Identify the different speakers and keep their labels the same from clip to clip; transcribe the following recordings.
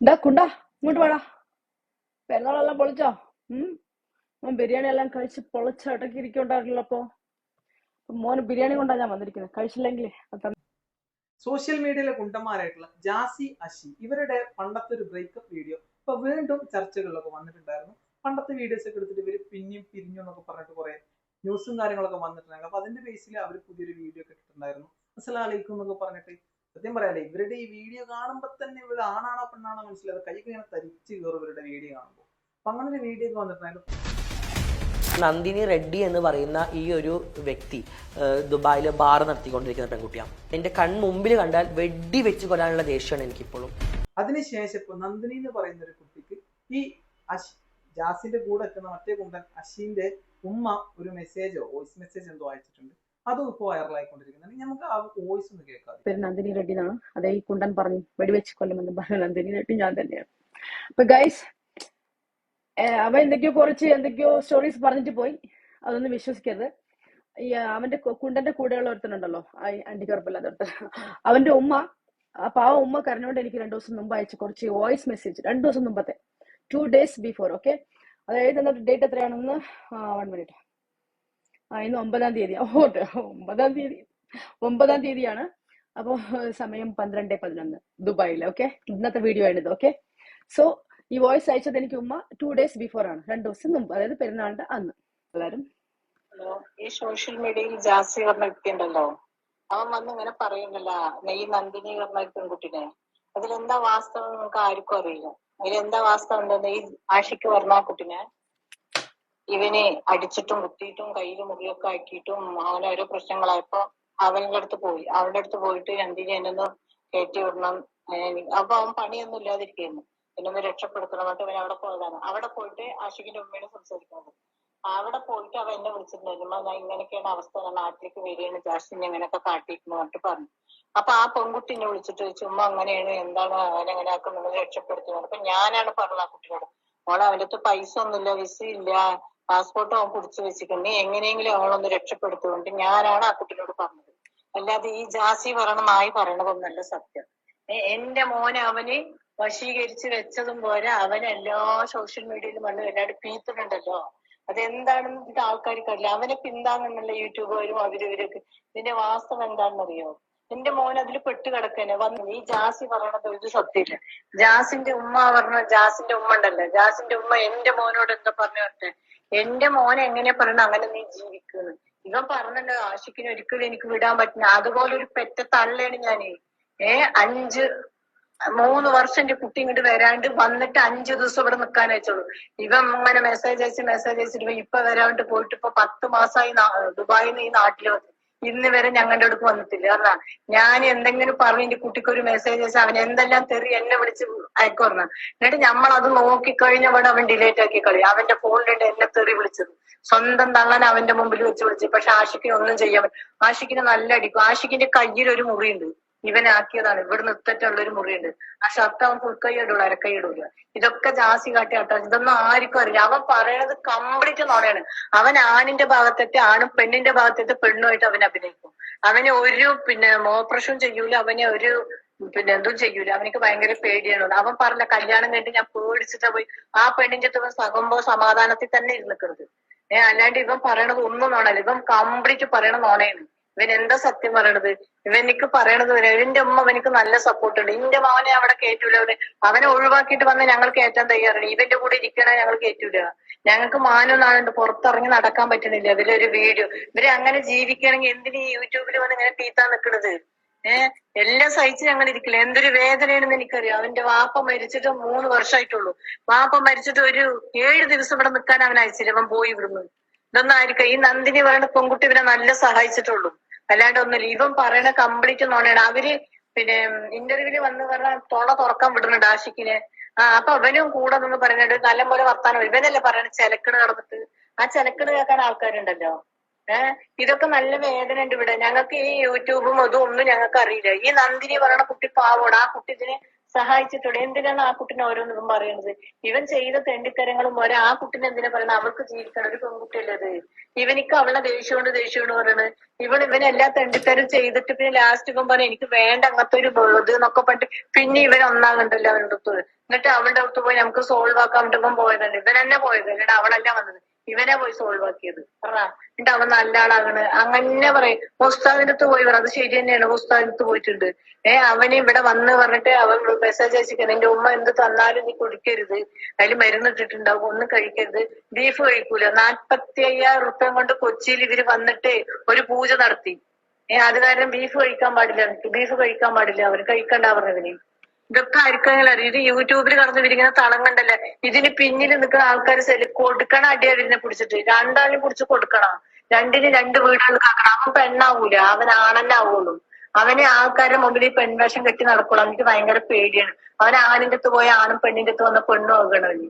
Speaker 1: ഇതാ കുണ്ടാ ഇങ്ങോട്ട് വേടാ. പെരുന്നാളെല്ലാം പൊളിച്ചോ? ഉം. ബിരിയാണി എല്ലാം കഴിച്ച് പൊളിച്ച ഇടയ്ക്ക് ഇരിക്കണ്ടായിരുന്നല്ലോ അപ്പൊ മോന് ബിരിയാണി കൊണ്ടാ ഞാൻ വന്നിരിക്കുന്നത് തന്നെ.
Speaker 2: സോഷ്യൽ മീഡിയയിലെ കുണ്ടന്മാരായിട്ടുള്ള ജാസി അഷി ഇവരുടെ പണ്ടത്തെ ഒരു ബ്രേക്കപ്പ് വീഡിയോ ഇപ്പൊ വീണ്ടും ചർച്ചകളിലൊക്കെ വന്നിട്ടുണ്ടായിരുന്നു. പണ്ടത്തെ വീഡിയോസ് ഒക്കെ എടുത്തിട്ട് ഇവർ പിന്നെയും പിരിഞ്ഞു എന്നൊക്കെ പറഞ്ഞിട്ട് കുറെ ന്യൂസും കാര്യങ്ങളൊക്കെ വന്നിട്ടുണ്ടായിരുന്നു. അപ്പൊ അതിന്റെ ബേസിൽ അവർ പുതിയൊരു വീഡിയോ ഒക്കെ ഇട്ടിട്ടുണ്ടായിരുന്നു. അലൈക്കും എന്നൊക്കെ പറഞ്ഞിട്ട് സത്യം പറയാലേ ഇവരുടെ ഈ വീഡിയോ കാണുമ്പോൾ തന്നെ ഇവർ ആണാണോ പെണ്ണാണോ മനസ്സിലായത് കൈക്ക് ഇങ്ങനെ തരിച്ച് കയറും ഇവരുടെ വീഡിയോ കാണുമ്പോൾ അപ്പൊ അങ്ങനെ ഒരു വീഡിയോ ഒക്കെ വന്നിട്ടുണ്ടായിരുന്നു
Speaker 3: നന്ദിനി റെഡ്ഡി എന്ന് പറയുന്ന ഈ ഒരു വ്യക്തി ദുബായിൽ ബാർ നടത്തിക്കൊണ്ടിരിക്കുന്ന പെൺകുട്ടിയാണ്. എന്റെ കൺമുമ്പിൽ കണ്ടാൽ വെടി വെച്ച് കൊല്ലാനുള്ള ദേഷ്യമാണ് എനിക്കിപ്പോഴും.
Speaker 2: അതിനുശേഷം ഇപ്പൊ നന്ദിനി എന്ന് പറയുന്ന ഒരു കുട്ടിക്ക് ഈ ജാസിന്റെ കൂടെ എത്തുന്ന മറ്റേ കുണ്ടൻ അശീന്റെ ഉമ്മ ഒരു മെസ്സേജോ വോയിസ് മെസ്സേജ് എന്തോ അയച്ചിട്ടുണ്ട്. അതും ഇപ്പോൾ വൈറലായിക്കൊണ്ടിരിക്കുന്നുണ്ട് നമുക്ക് ആ വോയിസ് ഒന്ന് കേൾക്കാം
Speaker 1: പേര് നന്ദിനി റെഡ്ഡി എന്നാണ്. അതേ ഈ കുണ്ടൻ പറഞ്ഞു വെടിവെച്ച് കൊല്ലുമെന്ന് പറഞ്ഞു നന്ദിനി റെഡ്ഡി ഞാൻ തന്നെയാണ്. അപ്പൊ ഗൈസ് അവൻ എന്തൊക്കെയോ കുറച്ച് എന്തൊക്കെയോ സ്റ്റോറീസ് പറഞ്ഞിട്ട് പോയി. അതൊന്നും വിശ്വസിക്കരുത്. ഈ അവന്റെ കുണ്ടന്റെ കൂടെയുള്ള ഒരുത്തനുണ്ടല്ലോ അണ്ടിക്കുറപ്പില്ലാത്ത ഒരുത്തൻ. അവന്റെ ഉമ്മ ആ പാവ ഉമ്മ കരഞ്ഞോണ്ട് എനിക്ക് രണ്ടു ദിവസം മുമ്പ് അയച്ച കുറച്ച് വോയിസ് മെസ്സേജ് രണ്ടു ദിവസം മുമ്പത്തെ ടു ഡേയ്സ് ബിഫോർ ഓക്കെ അതായത് എന്നിട്ട് ഡേറ്റ് എത്രയാണെന്ന് വൺ മിനിറ്റ് ആ ഇന്ന് ഒമ്പതാം തീയതി. ഓ ഒമ്പതാം തീയതി. ഒമ്പതാം തീയതിയാണ്. അപ്പോൾ സമയം പന്ത്രണ്ട് പതിനൊന്ന് ദുബായിൽ ഓക്കെ? ഇന്നത്തെ വീഡിയോ ആണിത് ഓക്കെ? സോ ഈ വോയിസ് അയച്ചത് എനിക്ക് ഉമ്മ ടു ഡേയ്സ് ബിഫോർ ആണ്. രണ്ട് ദിവസം മുമ്പ് അതായത് പെരുന്നാളിന്റെ അന്ന്. എല്ലാവരും?
Speaker 4: ഈ സോഷ്യൽ മീഡിയയിൽ ജാസി പറഞ്ഞ അവൻ വന്ന് ഇങ്ങനെ പറയുന്നല്ലോ ഈ നന്ദിനി പറഞ്ഞ പെൺകുട്ടിനെ. അതിലെന്താ വാസ്തവം നമുക്ക് ആർക്കും അറിയില്ല. അതിലെന്താ വാസ്തവം ഉണ്ടെന്ന് നെയ് ആഷിക്ക് പറഞ്ഞ കുട്ടിനെ? ഇവന് അടിച്ചിട്ടും കുത്തിയിട്ടും കയ്യിൽ മുറിയൊക്കെ ആക്കിയിട്ടും അങ്ങനെ ഓരോ പ്രശ്നങ്ങളായപ്പോ അവന്റെ അടുത്ത് പോയി. അവന്റെ അടുത്ത് പോയിട്ട് രണ്ടിനെ എന്നൊന്ന് കയറ്റി വിടണം. അപ്പൊ അവൻ പണിയൊന്നും ഇല്ലാതിരിക്കുന്നു എന്നെ ഒന്ന് രക്ഷപ്പെടുത്തണം. എന്നിട്ട് ഇവൻ അവിടെ പോയതാണ്. അവിടെ പോയിട്ട് ആഷിഖിന്റെ ഉമ്മയോട് സംസാരിക്കുന്നത് അവിടെ പോയിട്ട് അവ എന്നെ വിളിച്ചിട്ടുണ്ടായിരുന്നു ഞാൻ ഇങ്ങനെയൊക്കെയാണ് അവസ്ഥ. നാട്ടിലേക്ക് വരികയാണ്. ജാസ്റ്റിൻ ഇങ്ങനെയൊക്കെ കാട്ടിയിരുന്നു പറഞ്ഞിട്ട് പറഞ്ഞു. അപ്പൊ ആ പെൺകുട്ടി എന്നെ വിളിച്ചിട്ട് ചുമ്മാ അങ്ങനെയാണ്. എന്താണ് അവനെ അങ്ങനെ ആക്കും നിങ്ങൾ രക്ഷപ്പെടുത്തുന്നത് അപ്പൊ ഞാനാണ് പറഞ്ഞത് ആ കുട്ടിയോട്. മോളെ അവന്റെ അടുത്ത് പൈസ ഒന്നുമില്ല വിസ പാസ്പോർട്ട് അവൻ പിടിച്ചു വെച്ചിട്ടുണ്ട്. എങ്ങനെയെങ്കിലും അവളൊന്ന് രക്ഷപ്പെടുത്തുകൊണ്ട് ഞാനാണ് ആ കുട്ടിയോട് പറഞ്ഞത്. അല്ലാതെ ഈ ജാസി പറയണ നായി പറയണതൊന്നല്ല സത്യം. എന്റെ മോനെ അവന് വശീകരിച്ച് വെച്ചതും പോരാ. അവൻ എല്ലാ സോഷ്യൽ മീഡിയയിലും വന്ന് വല്ലാണ്ട് പീത്തുന്നുണ്ടല്ലോ. അതെന്താണെന്ന് ഇത് ആൾക്കാർക്ക് അറിയില്ല. അവനെ പിന്താങ്ങുന്നുള്ള യൂട്യൂബുകാരും അവരവരൊക്കെ ഇതിന്റെ വാസ്തവം എന്താണെന്നറിയോ? എന്റെ മോൻ അതിൽ പെട്ട് കിടക്കനെ വന്നു ഈ ജാസി പറയണത് ഒരു സത്യമില്ല. ജാസിന്റെ ഉമ്മ പറഞ്ഞ ജാസിന്റെ ഉമ്മ ഉണ്ടല്ലോ. ജാസിന്റെ ഉമ്മ എന്റെ മോനോട് എന്താ പറഞ്ഞു പറഞ്ഞെ എന്റെ മോൻ എങ്ങനെ പറയണ അങ്ങനെ നീ ജീവിക്കുന്നു. ഇവൻ പറഞ്ഞല്ലോ ആഷിക്കിന് ഒരിക്കലും എനിക്ക് വിടാൻ പറ്റില്ല. അതുപോലെ ഒരു പെറ്റ തള്ളയാണ് ഞാൻ. ഏ അഞ്ച് മൂന്ന് വർഷം എന്റെ കുട്ടി ഇങ്ങോട്ട് വരാണ്ട് വന്നിട്ട് അഞ്ചു ദിവസം ഇവിടെ നിൽക്കാൻ ഇവൻ ഇങ്ങനെ മെസ്സേജ് അയച്ച് മെസ്സേജ് അയച്ചിട്ട് ഇപ്പൊ വരാണ്ട് പോയിട്ട് ഇപ്പൊ പത്ത് മാസമായി ദുബായിൽ ഈ നാട്ടിൽ വന്നു ഇന്ന് വരെ ഞങ്ങളുടെ അടുക്ക് വന്നിട്ടില്ല. കാരണം ഞാൻ എന്തെങ്കിലും പറഞ്ഞു എന്റെ കുട്ടിക്ക് ഒരു മെസ്സേജ് അയച്ചാൽ അവൻ എന്തെല്ലാം തെറി എന്നെ വിളിച്ച് അയക്കു എന്നിട്ട് നമ്മൾ അത് നോക്കിക്കഴിഞ്ഞ അവിടെ അവൻ ഡിലേറ്റ് ആക്കി കളി അവന്റെ ഫോണിലിട്ട് എന്നെ തെറി വിളിച്ചത്. സ്വന്തം തള്ളൻ അവന്റെ മുമ്പിൽ വെച്ച് വിളിച്ചു. പക്ഷെ ആഷിക്കിനെ ഒന്നും ചെയ്യാൻ ആഷിക്കിന് നല്ല അടിക്കും ആഷിക്കിന്റെ കയ്യിൽ ഒരു മുറിയുണ്ട്. ഇവനാക്കിയതാണ്. ഇവിടെ നിർത്തിട്ടുള്ള ഒരു മുറിയുണ്ട്. ആ ഷർട്ട് അവൻ ഫുൾക്കൈ ഇടൂല അരക്കൈ ഇടൂല. ഇതൊക്കെ ജാസി കാട്ടി ആട്ടോ ഇതൊന്നും ആർക്കും അറിയില്ല. അവൻ പറയണത് കംപ്ലീറ്റ് നോണയാണ്. അവൻ ആണിന്റെ ഭാഗത്തെത്തെ ആണും പെണ്ണിന്റെ ഭാഗത്തെത്തെ പെണ്ണുമായിട്ട് അവൻ അഭിനയിക്കും. അവനെ ഒരു പിന്നെ മോപ്രഷവും ചെയ്യൂല അവനെ ഒരു പിന്നെ എന്തും ചെയ്യൂല. അവനക്ക് ഭയങ്കര പേടിയാണ്. അവൻ പറഞ്ഞ കല്യാണം കഴിഞ്ഞിട്ട് ഞാൻ പേടിച്ചിട്ടാ പോയി. ആ പെണ്ണിന്റെ അടുത്ത് സകുമ്പോ സമാധാനത്തിൽ തന്നെ ഇരുന്നിക്കരുത് ഏഹ് അല്ലാണ്ട് ഇവൻ പറയണത് ഒന്നും നോണല്ല. ഇവൻ കംപ്ലീറ്റ് പറയണ നോണയാണ്. ഇവൻ എന്താ സത്യം പറയണത്? ഇവൻ എനിക്ക് പറയണത് വരെ ഇവന്റെ ഉമ്മ അവനക്ക് നല്ല സപ്പോർട്ട് ഉണ്ട്. ഇന്റെ മാവനെ അവിടെ കയറ്റൂല അവന് അവനെ ഒഴിവാക്കിയിട്ട് വന്ന് ഞങ്ങൾ കയറ്റാൻ തയ്യാറാണ്. ഇവന്റെ കൂടെ ഇരിക്കണ ഞങ്ങൾ കയറ്റൂല ഞങ്ങൾക്ക് മാനം പുറത്തിറങ്ങി നടക്കാൻ പറ്റണില്ല. ഇവരൊരു വീഡിയോ. ഇവർ അങ്ങനെ ജീവിക്കണമെങ്കിൽ എന്തിന് യൂട്യൂബിൽ വന്ന് ഇങ്ങനെ തീത്താൻ നിൽക്കണത് ഏഹ് എല്ലാം സഹിച്ച് ഞങ്ങൾ ഇരിക്കില്ല. എന്തൊരു വേദനയാണെന്ന് എനിക്കറിയാം. അവന്റെ വാപ്പ മരിച്ചിട്ട് മൂന്ന് വർഷമായിട്ടുള്ളൂ. വാപ്പ മരിച്ചിട്ട് ഒരു ഏഴ് ദിവസം ഇവിടെ നിൽക്കാൻ അവൻ അയച്ചില്ല. അവൻ പോയി ഇവിടുന്ന്. ഇതൊന്നും ആയിരിക്കും ഈ നന്ദിനി പറയുന്ന പെൺകുട്ടി ഇവനെ നല്ല സഹായിച്ചിട്ടുള്ളൂ. അല്ലാണ്ട് ഒന്നുമില്ല. ഇവൻ പറയണ കംപ്ലീറ്റ് നോണയാണ് അവർ പിന്നെ ഇന്റർവ്യൂവിൽ വന്ന് പറഞ്ഞ തൊള തുറക്കാൻ വിടുന്നുണ്ട് ആഷിക്കിനെ ആ അപ്പൊ അവനും കൂടെ നിന്ന് പറയുന്നുണ്ട്. നല്ല പോലെ വർത്താനം ഇവനല്ലേ പറയണ ചെലക്കണ് നടന്നിട്ട്. ആ ചെലക്കണ് കേൾക്കാൻ ആൾക്കാരുണ്ടല്ലോ. ഏഹ് ഇതൊക്കെ നല്ല വേദന ഉണ്ട് ഇവിടെ. ഞങ്ങൾക്ക് ഈ യൂട്യൂബും അതും ഒന്നും ഞങ്ങൾക്ക് അറിയില്ല ഈ നന്ദിനി പറയണ കുട്ടി പാവോട്. ആ കുട്ടി ഇതിനെ സഹായിച്ചിട്ടുണ്ട്. എന്തിനാണ് ആ കുട്ടിനെ ഓരോന്നും പറയുന്നത് ഇവൻ ചെയ്ത തെണ്ടിത്തരങ്ങളും ഓരോ ആ കുട്ടിനെ എന്തിനാ പറയുന്നത്? അവൾക്ക് ജീവിക്കണം ഒരു പെൺകുട്ടിയല്ലേ അത്? ഇവനിക്ക് അവളെ ദേഷ്യമുണ്ട് ദേഷ്യമുണ്ട് പറയണത് ഇവൻ ഇവൻ എല്ലാ തെണ്ടിത്തരം ചെയ്തിട്ട് പിന്നെ ലാസ്റ്റ് ഇവൻ പറഞ്ഞു എനിക്ക് വേണ്ട അങ്ങനത്തെ ഒരു ഇത് എന്നൊക്കെ പറഞ്ഞിട്ട് പിന്നെ ഇവൻ ഒന്നാം കണ്ടല്ലോ അവന്റെ അടുത്ത് എന്നിട്ട് അവളുടെ അടുത്ത് പോയി നമുക്ക് സോൾവ് ആക്കാൻ വേണ്ടി ഇവൻ പോയതല്ലേ? ഇവൻ തന്നെ പോയത് എന്നിട്ട് അവളല്ല വന്നത്. ഇവനെ പോയി സോൾവ് ആക്കിയത്. എന്നിട്ട് അവൻ നല്ല ആളാകണ് അങ്ങനെ പറയും ഉസ്താദിന്റെ അടുത്ത് പോയി പറ അത് ശരി തന്നെയാണ് ഉസ്താദിന്റെ അടുത്ത് പോയിട്ടുണ്ട്. ഏ അവന് ഇവിടെ വന്ന് പറഞ്ഞിട്ട് അവൻ മെസ്സേജ് അയച്ചിരിക്കുന്നത് എന്റെ ഉമ്മ എന്ത് തന്നാലും നീ കുടിക്കരുത്. അതിൽ മരുന്ന് ഇട്ടിട്ടുണ്ടാവും ഒന്നും കഴിക്കരുത്. ബീഫ് കഴിക്കൂല. നാൽപ്പത്തി അയ്യായിരം റുപ്യ കൊണ്ട് കൊച്ചിയിൽ ഇവർ വന്നിട്ട് ഒരു പൂജ നടത്തി. ഏഹ് അത് കാരണം ബീഫ് കഴിക്കാൻ പാടില്ല. ബീഫ് കഴിക്കാൻ പാടില്ല. അവർ കഴിക്കണ്ട പറഞ്ഞതിന്. ഇതൊക്കെ ആർക്കെങ്കിലും അറിയാം ഇത് യൂട്യൂബിൽ കടന്നു വിരിക്കുന്ന തളം കണ്ടല്ലേ? ഇതിന് പിന്നിൽ നിൽക്കുന്ന ആൾക്കാർ സെൽ കൊടുക്കണ അടിയാ പിടിച്ചിട്ട് രണ്ടാളിനെ പിടിച്ച് കൊടുക്കണം. രണ്ടിന് രണ്ട് വീടുകൾ കാക്കണം അവൻ പെണ്ണാവൂല. അവൻ ആണെന്നെ ആവുള്ളൂ. അവനെ ആൾക്കാരുടെ മുമ്പിൽ ഈ പെൺവേഷം കെട്ടി നടക്കുള്ളൂ. എനിക്ക് ഭയങ്കര പേടിയാണ്. അവൻ ആണിന്റെ അടുത്ത് പോയ ആണും പെണ്ണിന്റെ അടുത്ത് വന്ന പെണ്ണും ആകണവന്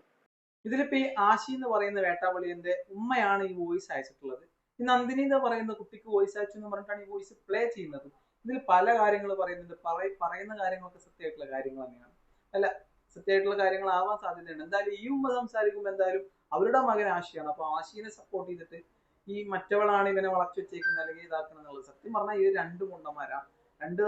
Speaker 2: ഇതിലിപ്പോ ഈ ആശി എന്ന് പറയുന്ന വേട്ടാവളിയന്റെ ഉമ്മയാണ് ഈ വോയിസ് അയച്ചിട്ടുള്ളത്. ഈ നന്ദിനി എന്ന് പറയുന്ന കുട്ടിക്ക് വോയിസ് അയച്ചു എന്ന് പറഞ്ഞിട്ടാണ് ഈ വോയിസ് പ്ലേ ചെയ്യുന്നത്. ഇതിൽ പല കാര്യങ്ങൾ പറയുന്നുണ്ട്. പറയ- പറയുന്ന കാര്യങ്ങളൊക്കെ സത്യമായിട്ടുള്ള കാര്യങ്ങൾ തന്നെയാണ്. അല്ല സത്യമായിട്ടുള്ള കാര്യങ്ങളാവാൻ സാധ്യതയുണ്ട്. എന്തായാലും ഈ ഉമ്മ സംസാരിക്കുമ്പോൾ എന്തായാലും അവരുടെ മകൻ ആശയാണ്. അപ്പൊ ആശിനെ സപ്പോർട്ട് ചെയ്തിട്ട് ഈ മറ്റവളാണ് ഇവനെ വളച്ചു വെച്ചേക്കുന്നത് അല്ലെങ്കിൽ ഇതാക്കുന്നത് എന്നുള്ളത്. സത്യം പറഞ്ഞാൽ ഈ രണ്ട് മുണ്ടന്മാരാ. രണ്ട്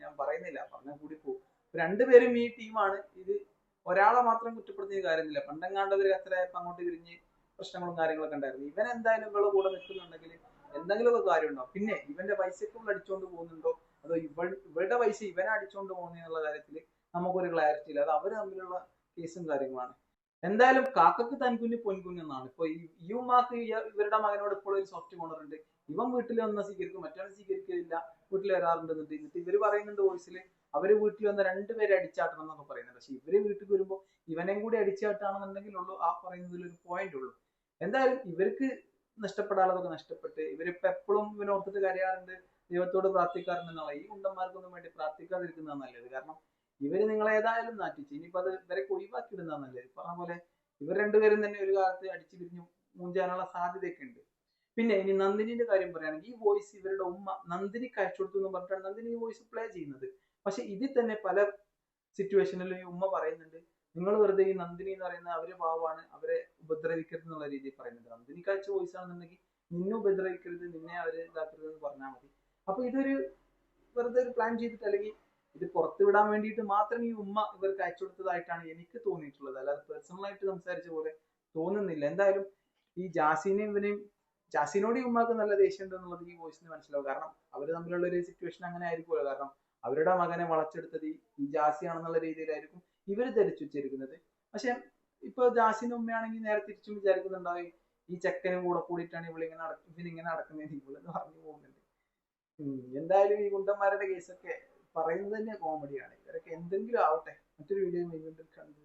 Speaker 2: ഞാൻ പറയുന്നില്ല പറഞ്ഞാൽ കൂടി പോകും. രണ്ടുപേരും ഈ ടീമാണ് ഇത് ഒരാളെ മാത്രം കുറ്റപ്പെടുത്തിയ കാര്യമില്ല പണ്ടെങ്ങാണ്ടവർ അത്രയപ്പം അങ്ങോട്ട് വിരിഞ്ഞ് പ്രശ്നങ്ങളും കാര്യങ്ങളൊക്കെ ഉണ്ടായിരുന്നു. ഇവൻ എന്തായാലും ഇവളുടെ കൂടെ നിൽക്കുന്നുണ്ടെങ്കിൽ എന്തെങ്കിലുമൊക്കെ കാര്യം ഉണ്ടാവും പിന്നെ ഇവന്റെ പൈസക്ക് ഇവൾ അടിച്ചോണ്ട് പോകുന്നുണ്ടോ? അതോ ഇവൾ ഇവളുടെ പൈസ ഇവനെ അടിച്ചോണ്ട് പോകുന്നുള്ള കാര്യത്തിൽ നമുക്കൊരു ക്ലാരിറ്റി ഇല്ല. അത് അവർ തമ്മിലുള്ള കേസും കാര്യങ്ങളാണ്. എന്തായാലും കാക്കക്ക് തൻകുഞ്ഞ് പൊൻകുഞ്ഞ് എന്നാണ്. ഇപ്പൊ ഈ ഉമ്മാക്ക് ഇവരുടെ മകനോട് ഇപ്പോൾ ഒരു സോഫ്റ്റ് കോണർ ഉണ്ട്. ഇവൻ വീട്ടിൽ വന്ന സ്വീകരിക്കും മറ്റവൻ സ്വീകരിക്കില്ല വീട്ടിൽ വരാറുണ്ട് എന്നിട്ട് എന്നിട്ട് ഇവർ പറയുന്നുണ്ട് വോയിസിൽ അവർ വീട്ടിൽ വന്ന രണ്ടുപേരെ അടിച്ചാട്ടണം എന്നൊക്കെ പറയുന്നത് പക്ഷെ ഇവർ വീട്ടിൽ വരുമ്പോൾ ഇവനെയും കൂടി അടിച്ചാട്ടാണെന്നുണ്ടെങ്കിൽ ഉള്ളൂ ആ പറയുന്നതിൽ ഒരു പോയിന്റ് ഉള്ളൂ. എന്തായാലും ഇവർക്ക് നഷ്ടപ്പെടാനുള്ളതൊക്കെ നഷ്ടപ്പെട്ട് ഇവരിപ്പോ എപ്പോഴും ഇവനെ ഓർത്തിട്ട് കരയാറുണ്ട്. ദൈവത്തോട് പ്രാർത്ഥിക്കാറുണ്ട് എന്നുള്ള ഈ ഉണ്ടന്മാർക്കൊന്നും വേണ്ടി പ്രാർത്ഥിക്കാതിരിക്കുന്നതാണ് നല്ലത്. കാരണം ഇവർ നിങ്ങളെ ഏതായാലും നാട്ടിച്ച് ഇനിയിപ്പോ അത് ഇവരെ ഒഴിവാക്കി ഇടുന്നതാണ് നല്ലത് പറഞ്ഞ പോലെ ഇവർ രണ്ടുപേരും തന്നെ ഒരു കാലത്ത് അടിച്ചു പിരിഞ്ഞു മൂഞ്ചാനുള്ള സാധ്യതയൊക്കെ ഉണ്ട്. പിന്നെ ഇനി നന്ദിനിന്റെ കാര്യം പറയുകയാണെങ്കിൽ ഈ വോയിസ് ഇവരുടെ ഉമ്മ നന്ദിനിക്ക് അയച്ചു കൊടുത്തു എന്ന് പറഞ്ഞിട്ടാണ് നന്ദിനി ഈ വോയിസ് പ്ലേ ചെയ്യുന്നത്. പക്ഷെ ഇതിൽ തന്നെ പല സിറ്റുവേഷനിലും ഈ ഉമ്മ പറയുന്നുണ്ട്. നിങ്ങൾ വെറുതെ ഈ നന്ദിനി എന്ന് പറയുന്ന അവരെ പാവാണ് അവരെ ഉപദ്രവിക്കരുത് എന്നുള്ള രീതിയിൽ പറയുന്നത്. നന്ദിനിക്ക് വോയിസ് ആണെന്നുണ്ടെങ്കിൽ നിന്നെ ഉപദ്രവിക്കരുത് നിന്നെ അവർ ഇതാക്കരുത് എന്ന് പറഞ്ഞാൽ മതി. അപ്പൊ ഇതൊരു വെറുതെ ഒരു പ്ലാൻ ചെയ്തിട്ട് അല്ലെങ്കിൽ ഇത് പുറത്തു വിടാൻ വേണ്ടിയിട്ട് മാത്രം ഈ ഉമ്മ ഇവർക്ക് അയച്ചു കൊടുത്തതായിട്ടാണ് എനിക്ക് തോന്നിയിട്ടുള്ളത്. അല്ലാതെ പേഴ്സണൽ ആയിട്ട് സംസാരിച്ച പോലെ തോന്നുന്നില്ല. എന്തായാലും ഈ ജാസിനെയും ഇവനെയും ജാസിനോട് ഈ ഉമ്മാക്ക് നല്ല ദേഷ്യം എന്നുള്ളത് ഈ വോയിസിന് മനസ്സിലാവും. കാരണം അവർ തമ്മിലുള്ള ഒരു സിറ്റുവേഷൻ അങ്ങനെ ആയിരിക്കുമല്ലോ. കാരണം അവരുടെ മകനെ വളച്ചെടുത്തത് ഈ- ജാസി ആണെന്നുള്ള രീതിയിലായിരിക്കും. ഇവർ ധരിച്ചു വെച്ചിരിക്കുന്നത്. പക്ഷെ ഇപ്പൊ ജാസിന്റെ ഉമ്മയാണെങ്കിൽ നേരെ തിരിച്ചും വിചാരിക്കുന്നുണ്ടാവും ഈ ചെക്കനും കൂടെ കൂടിയിട്ടാണ് ഇവളിങ്ങനെ നടക്കും ഇവനിങ്ങനെ നടക്കുന്നത് ഇവളെന്ന് പറഞ്ഞു പോകുന്നുണ്ട്. എന്തായാലും ഈ ഗുണ്ടന്മാരുടെ കേസൊക്കെ പറയുന്നത് തന്നെ കോമഡിയാണ് ഇവരൊക്കെ എന്തെങ്കിലും ആവട്ടെ. മറ്റൊരു വീഡിയോ കണ്ടു